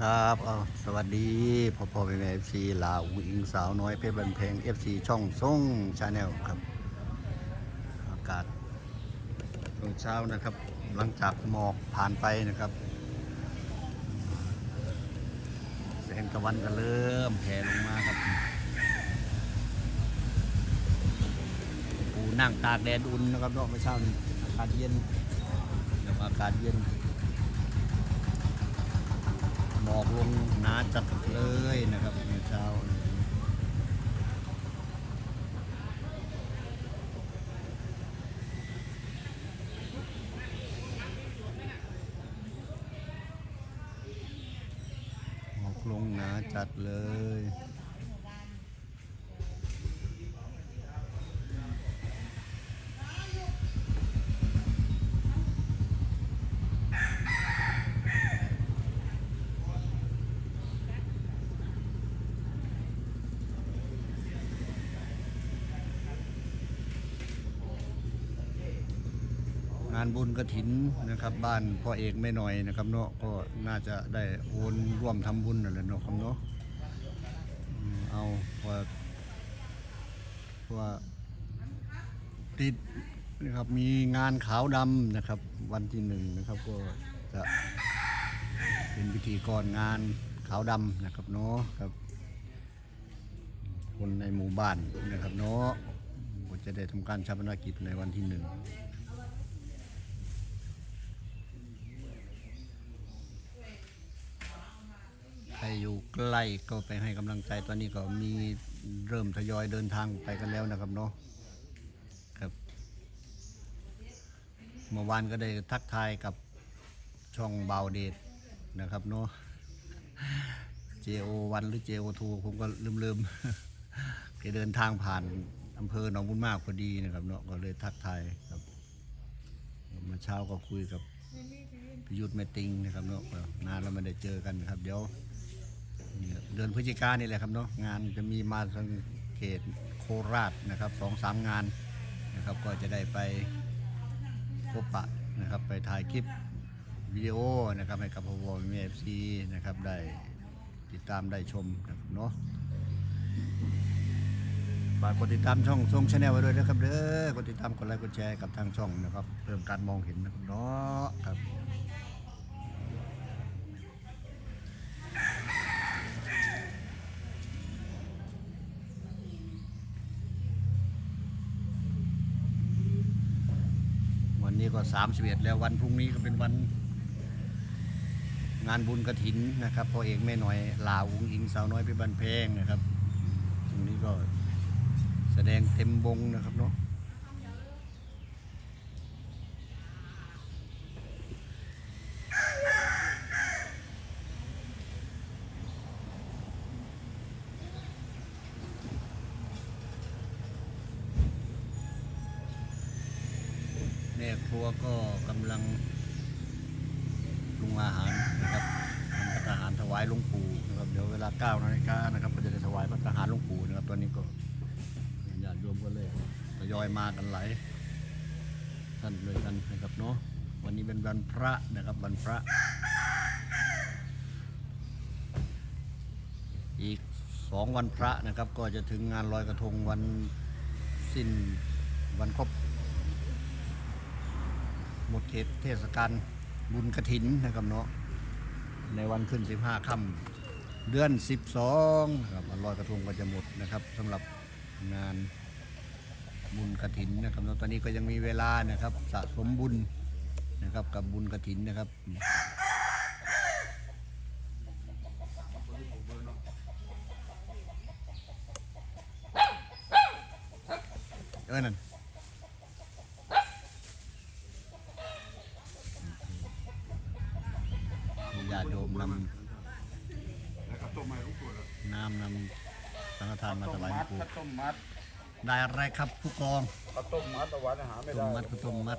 ครับเอาสวัสดีพ่อพ่อแม่แม่เอฟซีลาวอิงสาวน้อยเพชรบันเพลงเอฟซีช่องส่งชาแนลครับ อากาศช่วงเช้านะครับ หลังจากหมอกผ่านไปนะครับแสงตะวันก็เริ่มแผ่ลงมาครับ ปูนั่งตากแดดอุ่นนะครับเนาะเมื่อเช้านี้อากาศเย็นเดี๋ยวอากาศเย็น หมอกลงหนาจัดเลยนะครับเมื่อเช้าหมอกลงหนาจัดเลย งานบุญกระถินนะครับ บ้านพ่อเอกไม่หน่อยนะครับเนาะก็น่าจะได้โอนร่วมทำบุญนั่นแหละเนาะครับเนาะเอาว่าว่าติดนะครับมีงานขาวดำนะครับ วันที่หนึ่งนะครับก็จะเป็นพิธีกรงานขาวดำนะครับเนาะครับ คนในหมู่บ้านนะครับเนาะก็จะได้ทำการชาปนกิจในวันที่หนึ่ง ใค รอยู่ใกล้ก็ไปให้กำลังใจตอนนี้ก็มีเริ่มทยอยเดินทางไปกันแล้วนะครับเนาะครับเมื่อวานก็ได้ทักทายกับช่องเบาเดทนะครับเนาะ JO1 หรือ JO2 ผมก็ลืมๆแกเดินทางผ่านอำเภอหนองบุญมากพอดีนะครับเนาะก็เลยทักทายครับมื่อเช้าก็คุยกับพิยุทธ์แมติงนะครับเนาะนานแล้วไม่ได้เจอกันครับ เดี๋ยว เดือนพฤศจิกายนนี่แหละครับเนาะงานจะมีมาทางเขตโคราชนะครับสองสามงานนะครับก็จะได้ไปพบปะนะครับไปถ่ายคลิปวิดีโอนะครับให้กับพวมีเอฟซีนะครับได้ติดตามได้ชมนะครับเนาะฝากกดติดตามช่องทรงชาแนลไว้ด้วยนะครับเด้อกดติดตามกดไลค์กดแชร์กับทางช่องนะครับเพิ่มการมองเห็นนะครับเนาะครับ วันนี้ก็ดแล้ววันพรุ่งนี้ก็เป็นวัน งานบุญกระถินนะครับพ่อเอกแม่หน่อยลาวอุงอิงสาวน้อยไปบันเพงนะครับตรงนี้ก็แสดงเต็มวงนะครับเนาะแม่ครัวก็กำลังปรุงอาหารนะครับทำพัตตาหารถวายหลวงปู่นะครับเดี๋ยวเวลา9นาฬิกานะครับก็จะได้ถวายพัตตาหารหลวงปู่นะครับตอนนี้ก็ญาติโยมก็เลยทยอยมากันหลายท่านเลยกันนะครับเนาะวันนี้เป็นวันพระนะครับวันพระ อีกสองวันพระนะครับ ก็จะถึงงานลอยกระทงวันสิ้นวันครบ หมดเขตเทศกาลบุญกระถินนะครับเนาะในวันขึ้น 15ค่ำเดือน 12นะครับวันลอยกระทงก็จะหมดนะครับสำหรับงานบุญกระถินนะครับเนาะตอนนี้ก็ยังมีเวลานะครับสะสมบุญนะครับกับบุญกระถินนะครับเออนั่น มีญาติโยมน แล้วก็ต้มไม้ลูกตัวแล้วำ น้ำนำสังฆทานมาถวายหลวงปู่ข้าวต้มมัดได้อะไรครับผู้กองข้าวต้มมัดเอาไว้หาไม่ต้มได้มัดข้าวต้มมัด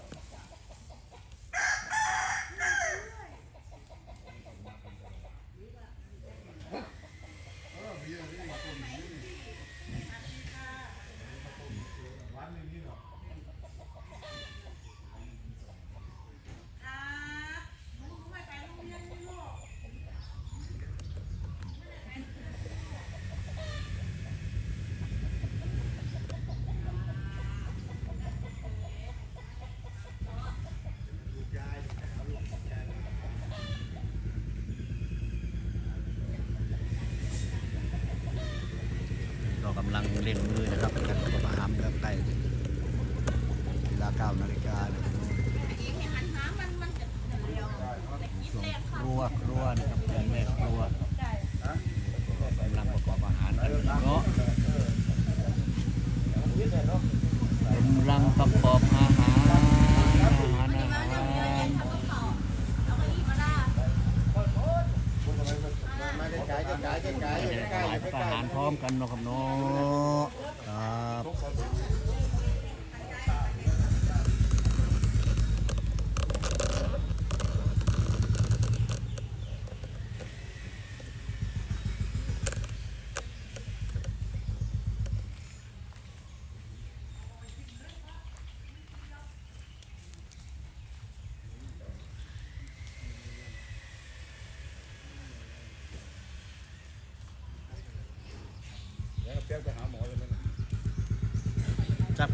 ำลังเร่งมือนะครับกันกับอาหารครับใกล้เวลาเก้านาฬิกานะครับช่วงครัวครัวนะครับเป็นแม่ครัวกำลังประกอบอาหารกันเนาะกำลังประกอบอาหารอาหารอาหารมาไกลๆไกลๆไกลจะได้ถวายพระทหารพร้อมกันเนาะครับเนาะ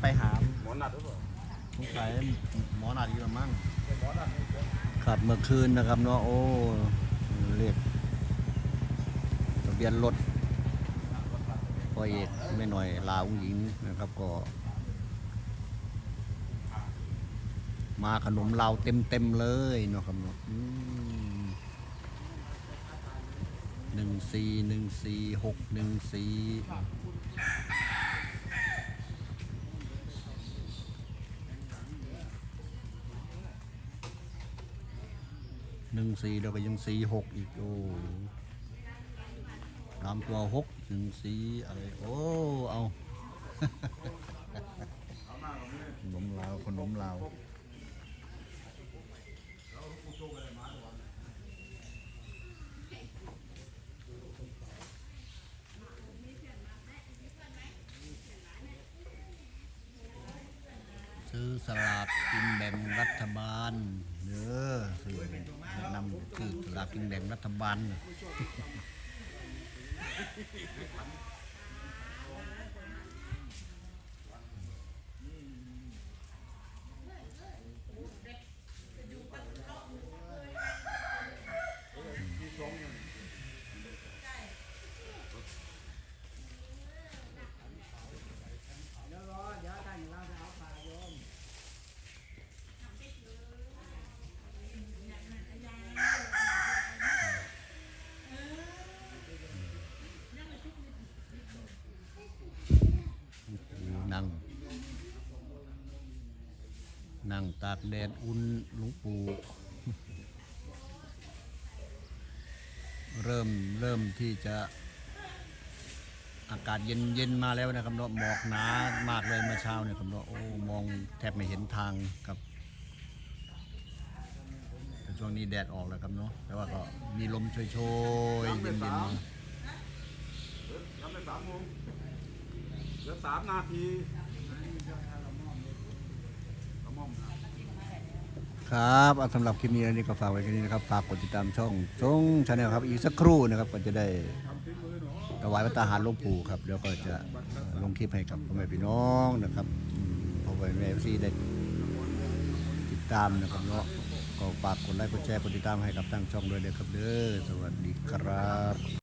ไปหาหมอนัดหรือเปล่าสงสัยหมอนาดีละมั้งหมอนัดนี่เปียกขับเมื่อคืนนะครับเนาะโอ้เรียกทะเบียนรถพ่อเอกไม่หน่อยลาวหญิงนะครับก็ มาขนมเราวเต็มเต็มๆเลยเนาะครับเนาะอืมหนึ่งสี่หนึ่งสี่หกหนึ่งสี่หนึ่ง สี่แล้วก็ยังสี่หกอีกโอ้ตามตัวหกถึงสี่อะไรโอ้เอาขนมลาวขนมลาว สลากกินแบ่งรัฐบาลเด้อซื้อนะนำซื้อสลากกินแบ่งรัฐบาล นั่ง นั่ งตากแดดอุ่นหลวงปู่เริ่มเริ่มที่จะอากาศเย็นเย็นมาแล้วนะครับเนาะหมอกหนามากเลยเมื่อเช้าเนี่ยครับเนาะโอ้มองแทบไม่เห็นทางครับแต่ช่วงนี้แดดออกแล้วครับเนาะแต่ว่าก็มีลมโชยๆเย็นๆมาทำไปสามโมงเหลือสามนาทีละม่อมนะ ครับสำหรับคลิปนี้นี่ก็ฝากไว้แค่นี้นะครับฝากกดติดตามช่องช่องชาแนลครับอีกสักครู่นะครับก็จะได้ถวายพระตาหารหลวงปู่ครับเดี๋ยวก็จะลงคลิปให้กับพ่อแม่พี่น้องนะครับอืมพ่อแม่เอฟซีได้ติดตามนะครับเนาะก็ฝากกดไลค์กดแชร์กดติดตามให้กับทางช่องด้วยเลยครับเด้อสวัสดีครับ